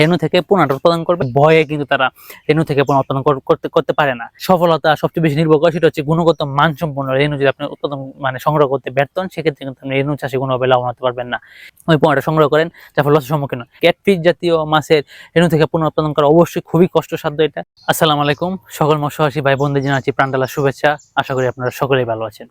রেণু থেকে পোনাটা উৎপাদন করবে। ভয়ে কিন্তু তারা রেণু থেকে পোনা উৎপাদন করতে করতে পারে না। সফলতা সবচেয়ে বেশি নির্ভর করে, সেটা হচ্ছে গুণগত মানসম্পন্ন রেণু। যদি আপনি উৎপাদন মানে সংগ্রহ করতে ব্যর্থ হন, সেক্ষেত্রে কিন্তু আপনি রেণু চাষে কোনোভাবে লাভবান হতে পারবেন না। ওই পোনাটা সংগ্রহ করেন যার ফলে লসের সম্মুখীন হয় ক্যাটফিশ জাতীয় মাছের রেণু থেকে পোনা উৎপাদন করা অবশ্যই খুবই কষ্টসাধ্য এটা। আসসালামু আলাইকুম, সকল মৎস্যবাসী ভাই বোনদের জানাচ্ছি প্রাণডালা শুভেচ্ছা। আশা করি আপনারা সকলেই ভালো আছেন।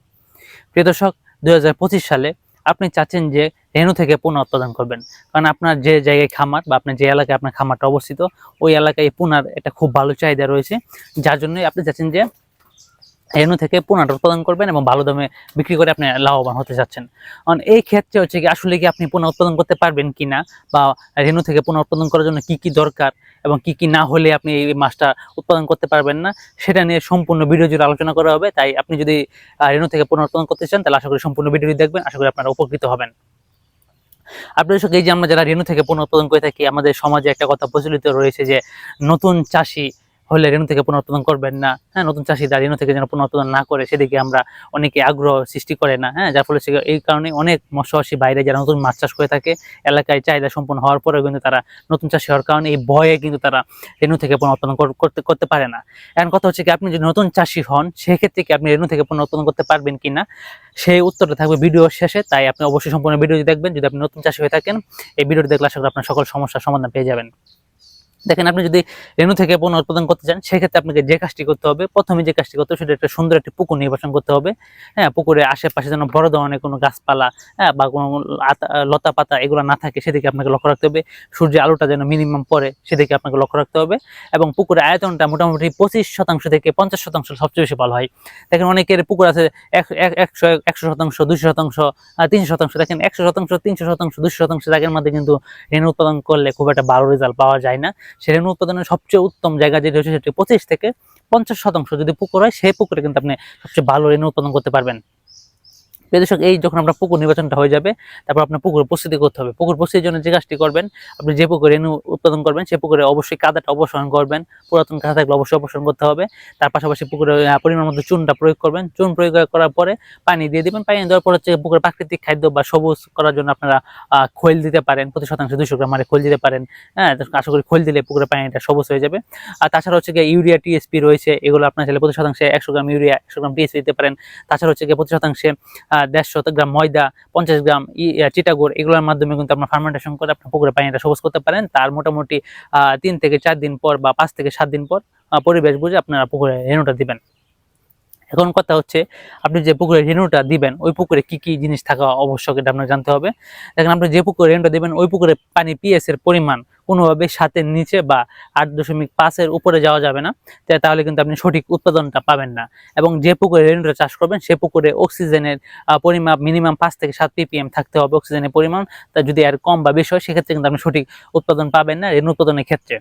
প্রিয় দর্শক, দুই হাজার পঁচিশ সালে আপনি চাচ্ছেন যে রেণু থেকে পোনা উৎপাদন করবেন। কারণ আপনার যে জায়গায় খামার বা আপনার যে এলাকায় আপনার খামারটা অবস্থিত, ওই এলাকায় পোনার একটা খুব ভালো চাহিদা রয়েছে। যার জন্যই আপনি চাচ্ছেন যে রেণু থেকে পোনাটা উৎপাদন করবেন এবং ভালো দামে বিক্রি করে আপনি লাভবান হতে চাচ্ছেন এই ক্ষেত্রে হচ্ছে কি, আসলে কি আপনি পোনা উৎপাদন করতে পারবেন কিনা বা রেণু থেকে পোনা উৎপাদন করার জন্য কি কি দরকার? এবং কি কি না হলে আপনি এই মাছটা উৎপাদন করতে পারবেন না? সেটা নিয়ে সম্পূর্ণ ভিডিও জুড়ে আলোচনা করা হবে। তাই আপনি যদি রেণু থেকে পোনা উৎপাদন করতে চান, তাহলে আশা করি সম্পূর্ণ ভিডিওটি দেখবেন। আশা করি আপনারা উপকৃত হবেন। আপনাদের সঙ্গে এই যে আমরা যারা রেণু থেকে পুনঃ উৎপাদন করে থাকি, আমাদের সমাজে একটা কথা প্রচলিত রয়েছে যে, নতুন চাষি হলে রেণু থেকে পুনরুৎপাদন করবেন না। হ্যাঁ নতুন চাষিরা রেণু থেকে যেন পুনরুৎপাদন না করে, সেদিকে আমরা অনেকে আগ্রহ সৃষ্টি করে না। হ্যাঁ যার ফলে সে- এই কারণে অনেক মৎস্যবাসী বাইরে যারা নতুন মাছ চাষ করে থাকে, এলাকায় চাহিদা সম্পন্ন হওয়ার পরেও কিন্তু তারা নতুন চাষি হওয়ার কারণে এই ভয়ে কিন্তু তারা রেণু থেকে পুনরুৎপাদন কর- করতে করতে পারে না। এখন কথা হচ্ছে কি, আপনি যদি নতুন চাষি হন, সেক্ষেত্রে কি আপনি রেণু থেকে পুনরুৎপাদন করতে পারবেন কিনা? সেই উত্তরটা থাকবে ভিডিও শেষে, তাই আপনি অবশ্যই সম্পূর্ণ ভিডিওটি দেখবেন। যদি আপনি নতুন চাষি হয়ে থাকেন, এই ভিডিওটি দেখলে আশা করি আপনার সকল সমস্যার সমাধান পেয়ে যাবেন। দেখেন আপনি যদি রেণু থেকে পণ্য উৎপাদন করতে চান, সেক্ষেত্রে আপনাকে যে কাজটি করতে হবে, প্রথমে যে কাজটি করতে হবে, সেটা একটা সুন্দর একটি পুকুর নির্বাচন করতে হবে। হ্যাঁ পুকুরের আশেপাশে যেন বড় ধরনের কোনো গাছপালা হ্যাঁ বা কোনো লতা পাতা এগুলো না থাকে, সেদিকে আপনাকে লক্ষ্য রাখতে হবে। সূর্যের আলোটা যেন মিনিমাম পড়ে, সেদিকে আপনাকে লক্ষ্য রাখতে হবে। এবং পুকুরের আয়তনটা মোটামুটি পঁচিশ শতাংশ থেকে পঞ্চাশ শতাংশ সবচেয়ে বেশি ভালো হয়। দেখেন অনেকের পুকুর আছে এক- এক- একশো একশো শতাংশ, দুইশো শতাংশ তিনশো শতাংশ। দেখেন একশো শতাংশ, তিনশো শতাংশ দুশো শতাংশ জায়গার মধ্যে কিন্তু রেণু উৎপাদন করলে খুব একটা ভালো রেজাল্ট পাওয়া যায় না। সে রেণু উৎপাদনের সবচেয়ে উত্তম জায়গা যেটি হচ্ছে সেটি পঁচিশ থেকে পঞ্চাশ শতাংশ। যদি পুকুর হয়, সেই পুকুরে কিন্তু আপনি সবচেয়ে ভালো রেণু উৎপাদন করতে পারবেন। দর্শক, এই যখন আমরা পুকুর নির্বাচনটা হয়ে যাবে, তারপর আপনার পুকুর প্রস্তুতি করতে হবে। পুকুর প্রস্তুতির জন্য যে কাজটি করবেন, আপনি যে পুকুরে রেণু উৎপাদন করবেন, সেই পুকুরে অবশ্যই কাদাটা অপসারণ করবেন, পুরাতন কাদা থাকলে অবশ্যই অপসারণ করতে হবে। তার পাশাপাশি পুকুরে পরিমাণ মতো চুনটা প্রয়োগ করবেন। চুন প্রয়োগ করার পরে পানি দিয়ে দিবেন। পানি দেওয়ার পর হচ্ছে পুকুরের প্রাকৃতিক খাদ্য বা সবুজ করার জন্য আপনারা খৈল দিতে পারেন। প্রতি শতাংশে দুশো গ্রাম হারে খোল দিতে পারেন। হ্যাঁ আশা করি খৈল দিলে পুকুরের পানিটা সবুজ হয়ে যাবে। আর তাছাড়া হচ্ছে গিয়ে ইউরিয়া, টিএসপি রয়েছে, এগুলো আপনার চাইলে প্রতি শতাংশে একশো গ্রাম ইউরিয়া, একশো গ্রাম টিএসপি দিতে পারেন। তাছাড়া হচ্ছে গিয়ে প্রতি শতাংশে দেড়শো গ্রাম ময়দা পঞ্চাশ গ্রাম আহ, এগুলোর মাধ্যমে কিন্তু আপনার ফার্মেন্টেশন করে আপনার পুকুরে পানিটা সবুজ করতে পারেন। তার মোটামুটি তিন থেকে চার দিন পর বা পাঁচ থেকে সাত দিন পর পরিবেশ বুঝে আপনারা পুকুরে রেণুটা দিবেন। এখন কথা হচ্ছে আপনি যে পুকুরে রেণুটা দিবেন ওই পুকুরে কি কি জিনিস থাকা আবশ্যক এটা আপনার জানতে হবে। দেখেন আপনি যে পুকুরে রেণুটা দিবেন ওই পুকুরে পানি পিএস এর পরিমাণ কোনোভাবে সাতের নিচে বা আট দশমিক পাঁচের উপরে যাওয়া যাবে না। তাহলে কিন্তু আপনি সঠিক উৎপাদনটা পাবেন না। এবং যে পুকুরে রেনুটা চাষ করবেন, সে পুকুরে অক্সিজেনের পরিমাপ মিনিমাম পাঁচ থেকে সাত পিপিএম থাকতে হবে অক্সিজেনের পরিমাণ। তা যদি আর কম বা বেশি হয়, সেক্ষেত্রে কিন্তু আপনি সঠিক উৎপাদন পাবেন না রেণু উৎপাদনের ক্ষেত্রে।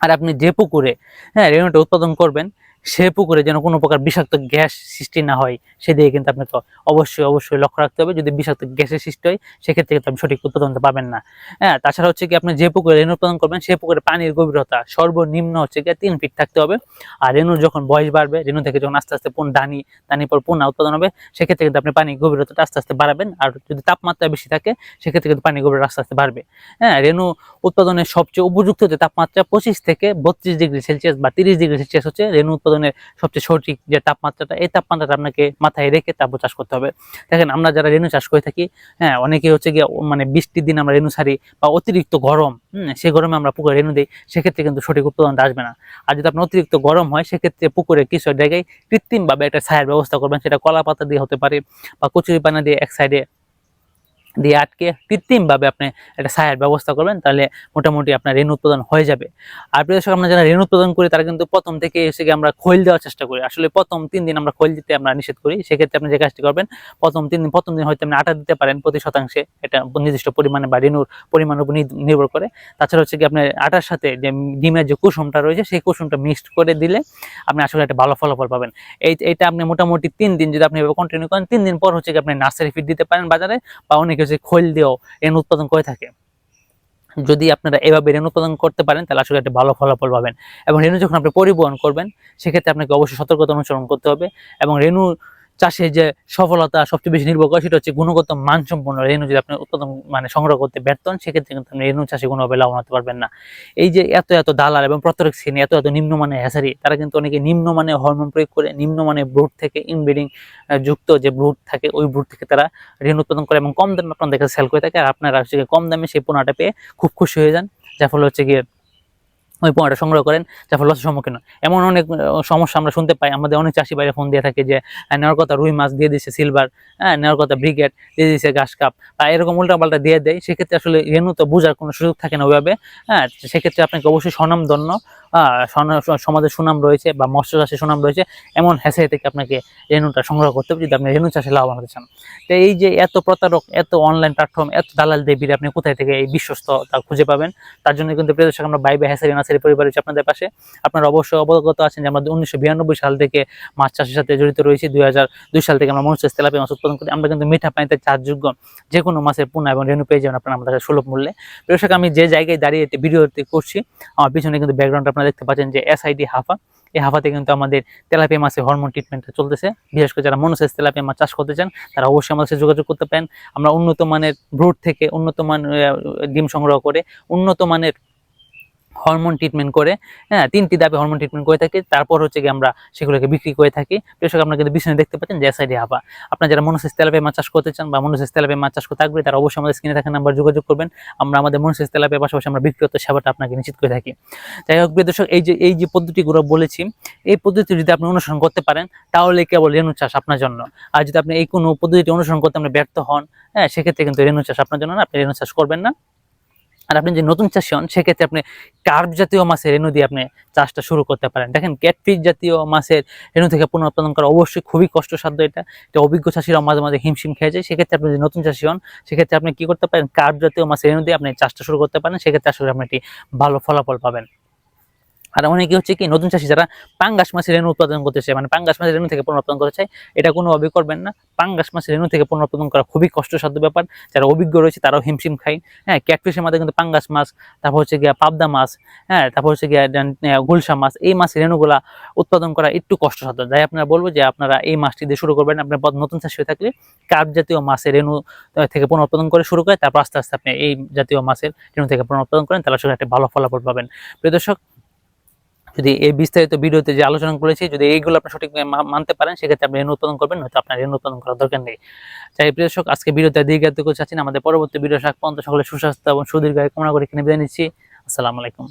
আর আপনি যে পুকুরে হ্যাঁ রেণুটা উৎপাদন করবেন সে পুকুরে যেন কোনো প্রকার বিষাক্ত গ্যাস সৃষ্টি না হয় সেদিকে কিন্তু আপনাকে অবশ্যই অবশ্যই লক্ষ্য রাখতে হবে। যদি বিষাক্ত গ্যাসের সৃষ্টি হয়, সেক্ষেত্রে কিন্তু আপনি সঠিক উৎপাদনটা পাবেন না। হ্যাঁ তাছাড়া হচ্ছে কি, আপনি যে পুকুরে রেণু উৎপাদন করবেন, সে পুকুরে পানির গভীরতা সর্বনিম্ন হচ্ছে গিয়ে তিন ফিট থাকতে হবে। আর রেণুর যখন বয়স বাড়বে, রেণু থেকে যখন আস্তে আস্তে পুন দানি ডানি পর পুনা উৎপাদন হবে, সেক্ষেত্রে কিন্তু আপনি পানির গভীরতাটা আস্তে আস্তে বাড়াবেন। আর যদি তাপমাত্রা বেশি থাকে, সেক্ষেত্রে কিন্তু পানির গভীরতা আস্তে আস্তে বাড়বে। হ্যাঁ রেণু উৎপাদনের সবচেয়ে উপযুক্ত যে তাপমাত্রা, পঁচিশ থেকে বত্রিশ ডিগ্রি সেলসিয়াস বা তিরিশ ডিগ্রি সেলসিয়াস হচ্ছে রেণু উৎপাদনের সবচেয়ে সঠিক যে তাপমাত্রাটা, এই তাপমাত্রাটা আপনাকে মাথায় রেখে তারপর চাষ করতে হবে। দেখেন, আমরা যারা রেণু চাষ করে থাকি হ্যাঁ অনেকে হচ্ছে গিয়ে মানে বৃষ্টির দিন আমরা রেণু ছাড়ি বা অতিরিক্ত গরম, হুম সেই গরমে আমরা পুকুরে রেণু দিই, সেক্ষেত্রে কিন্তু সঠিক উৎপাদনটা আসবে না। আর যদি আপনার অতিরিক্ত গরম হয়, সেক্ষেত্রে পুকুরে কিছু জায়গায় কৃত্রিমভাবে একটা ছায়ার ব্যবস্থা করবেন, সেটা কলা পাতা দিয়ে হতে পারে বা কচুরি পানা দিয়ে এক সাইডে দিয়ে আটকে কৃত্রিমভাবে আপনি একটা ছায়ার ব্যবস্থা করবেন, তাহলে মোটামুটি আপনার রেণু উৎপাদন হয়ে যাবে। আর প্রিয় আমরা যারা রেণু উৎপাদন করি, তারা কিন্তু প্রথম থেকে এসে আমরা খৈল দেওয়ার চেষ্টা করি। আসলে প্রথম তিন দিন আমরা খৈল দিতে আমরা নিষেধ করি, সেক্ষেত্রে আপনি যে কাজটি করবেন, প্রথম তিন দিন, প্রথম দিন হয়তো আপনি আটা দিতে পারেন প্রতি শতাংশে, এটা নির্দিষ্ট পরিমাণে বা রেণুর পরিমাণের উপর নির্ভর করে। তাছাড়া হচ্ছে কি আপনার আটার সাথে যে ডিমের যে কুসুমটা রয়েছে, সেই কুসুমটা মিক্সড করে দিলে আপনি আসলে একটা ভালো ফলাফল পাবেন। এই এটা আপনি মোটামুটি তিন দিন যদি আপনি কন্টিনিউ করেন, তিন দিন পর হচ্ছে কি, আপনি নার্সারি ফিড দিতে পারেন বাজারে বা অনেকে হচ্ছে খৈল দিয়েও রেণু উৎপাদন করে থাকে। যদি আপনারা এভাবে রেণু উৎপাদন করতে পারেন, তাহলে আসলে একটা ভালো ফলাফল পাবেন। এবং রেণু যখন আপনি পরিবহন করবেন, সেক্ষেত্রে আপনাকে অবশ্যই সতর্কতা অনুসরণ করতে হবে এবং রেণু চাষের যে সফলতা সবচেয়ে বেশি নির্ভর করে, সেটা হচ্ছে গুণগত মানসম্পন্ন রেণু যদি আপনি উৎপাদন মানে সংগ্রহ করতে ব্যর্থ হন, সেক্ষেত্রে কিন্তু আপনি রেণু চাষে কোনোভাবে লাভবান হতে পারবেন না। এই যে এত এত দালাল এবং প্রত্যেক শ্রেণি, এত এত নিম্নমানের হ্যাসারি, তারা কিন্তু অনেকে নিম্নমানের হরমোন প্রয়োগ করে নিম্নমানের ব্রুট থেকে ইনব্রিডিং যুক্ত যে ব্রুট থাকে, ওই ব্রুট থেকে তারা ঋণ উৎপাদন করে এবং কম দামে আপনাদের কাছে সেল করে থাকে। আর আপনারা হচ্ছে কম দামে সেই পণ্যটা পেয়ে খুব খুশি হয়ে যান। যার ফলে হচ্ছে গিয়ে ওই পোয়াটা সংগ্রহ করেন, যা লসের সম্মুখীন। এমন অনেক সমস্যা আমরা শুনতে পাই। আমাদের অনেক চাষি বাইরে ফোন দিয়ে থাকে যে নেওয়ার কথা রুই মাছ দিয়ে দিচ্ছে সিলভার হ্যাঁ নেওয়ার কথা ব্রিগেড দিয়ে দিচ্ছে ঘাস কাপ। বা এরকম উল্টাপাল্টা দিয়ে দেয়। সেক্ষেত্রে আসলে রেণু তো বোঝার কোনো সুযোগ থাকে না ওইভাবে। হ্যাঁ সেক্ষেত্রে আপনাকে অবশ্যই স্বনামধন্য স্বনা- সুনাম রয়েছে বা মৎস্য চাষের সুনাম রয়েছে, এমন হ্যাসে থেকে আপনাকে রেণুটা সংগ্রহ করতে হবে। যদি আপনি রেণু চাষে লাভবান হতে চান। তো এই যে এত প্রতারক, এত অনলাইন প্ল্যাটফর্ম এত দালাল দেবীর আপনি কোথায় থেকে এই বিশ্বস্ততা খুঁজে পাবেন? তার জন্য কিন্তু প্রিয় দর্শক, আমরা বাইবে হ্যাসারি নার্সারি পরিবার রয়েছে আপনাদের পাশে। আপনারা অবশ্যই অবগত আছেন যে আমরা উনিশশো বিরানব্বই সাল থেকে মাছ চাষের সাথে জড়িত রয়েছি। দুই হাজার দুই সাল থেকে আমরা মনুষ্য তেলাপিয়া মাছ উৎপাদন করি। আমরা কিন্তু মিঠা পানিতে চাষযোগ্য যে কোনো মাছের পোনা এবং রেণু পেয়ে যাবেন আপনারা আমাদের সুলভ মূল্যে। প্রিয় দর্শক, আমি যে জায়গায় দাঁড়িয়ে ভিডিওতে করছি, আমার পিছনে কিন্তু ব্যাকগ্রাউন্ড আপনারা দেখতে পাচ্ছেন যে এসআইডি হাফা। এই হাফাতে কিন্তু আমাদের তেলাপিয়া মাছের হরমোন ট্রিটমেন্টটা চলতেছে। বিশেষ করে যারা মনোসেস তেলাপিয়া মাছ চাষ করতে চান, তারা অবশ্যই আমাদের সাথে যোগাযোগ করতে পারেন। আমরা উন্নত মানের ভ্রুট থেকে উন্নত মান ডিম সংগ্রহ করে উন্নত মানের হরমোন ট্রিটমেন্ট করে হ্যাঁ তিনটি দাবি হরমোন ট্রিটমেন্ট করে থাকি, তারপর হচ্ছে গিয়ে আমরা সেগুলোকে বিক্রি করে থাকি। কৃষক আপনারা কিন্তু পিছনে দেখতে পাচ্ছেন যে সাইডে হাফা আপনারা যারা মনোসেস তেলাপিয়া মাছ চাষ করতে চান বা মনোসেস তেলাপিয়া মাছ চাষ করতে আগ্রহী তারা অবশ্যই আমাদের স্ক্রিনে থাকা নাম্বার যোগাযোগ করবেন। আমরা আমাদের মনোসেস তেলাপে পাশাপাশি আমরা বিক্রিগত সেবাটা আপনাকে নিশ্চিত করে থাকি। যাই হোক দর্শক, এই যে এই যে পদ্ধতিগুলো বলেছি, এই পদ্ধতি যদি আপনি অনুসরণ করতে পারেন, তাহলে কেবল রেণু চাষ আপনার জন্য। আর যদি আপনি এই কোনো পদ্ধতিটি অনুসরণ করতে আপনি ব্যর্থ হন হ্যাঁ সেক্ষেত্রে কিন্তু রেণু চাষ আপনার জন্য না, আপনি রেণু চাষ করবেন না। আর আপনি যে নতুন চাষি হন, সেক্ষেত্রে আপনি কার্ভ জাতীয় মাছের রেণু দিয়ে আপনি চাষটা শুরু করতে পারেন। দেখেন ক্যাটফিস জাতীয় মাছের রেণু থেকে পুনরুৎপাদন করা অবশ্যই খুবই কষ্টসাধ্য এটা। এটা অভিজ্ঞ চাষিরা মাঝে মাঝে হিমশিম খেয়ে যায়। সেক্ষেত্রে আপনি যদি নতুন চাষি হন, সেক্ষেত্রে আপনি কি করতে পারেন? কার্ভ জাতীয় মাছের রেণু দিয়ে আপনি চাষটা শুরু করতে পারেন। সেক্ষেত্রে আসলে আপনি একটি ভালো ফলাফল পাবেন। আর অনেকে হচ্ছে কি, নতুন চাষি যারা পাঙ্গাস মাছের রেণু উৎপাদন করতে চায় মানে পাঙ্গাস মাছের রেণু থেকে পুনরুৎপাদন করতে চায় এটা কোনো কোনোভাবে করবেন না। পাঙ্গাস মাছের রেণু থেকে পুনরুৎপাদন করা খুবই কষ্টসাধ্য ব্যাপার। যারা অভিজ্ঞ রয়েছে তারাও হিমশিম খায়। হ্যাঁ ক্যাটফিশের মধ্যে কিন্তু পাঙ্গাস মাছ, তারপর হচ্ছে গিয়া পাবদা মাছ হ্যাঁ তারপর হচ্ছে গিয়া গুলশা মাছ, এই মাছ রেণুগুলা উৎপাদন করা একটু কষ্টসাধ্য। তাই আপনারা বলব যে আপনারা এই মাছটি দিয়ে শুরু করবেন। আপনার নতুন চাষি হয়ে থাকলে কার্প জাতীয় মাছের রেণু থেকে পুনরুৎপাদন করে শুরু করে, তারপর আস্তে আস্তে আপনি এই জাতীয় মাছের রেণু থেকে পুনরুৎপাদন করেন, তাহলে আসলে একটা ভালো ফলাফল পাবেন। প্রিয় দর্শক যদি এই বিস্তারিত ভিডিওতে যে আলোচনা করেছি, যদি এইগুলো আপনি সঠিক মানতে পারেন, সেক্ষেত্রে আপনি ঋণ উৎপাদন করবেন, হয়তো আপনার ঋণ উৎপাদন করার দরকার নেই। তাই প্রিয় দর্শক, আজকে ভিডিওতে দীর্ঘায়িত করতে চাচ্ছি আমাদের পরবর্তী ভিডিও শাক পর্যন্ত সকলে সুস্বাস্থ্য এবং সুদীর্ঘ কামনা করে কিনে বিদায় নিচ্ছি। আসসালামু আলাইকুম।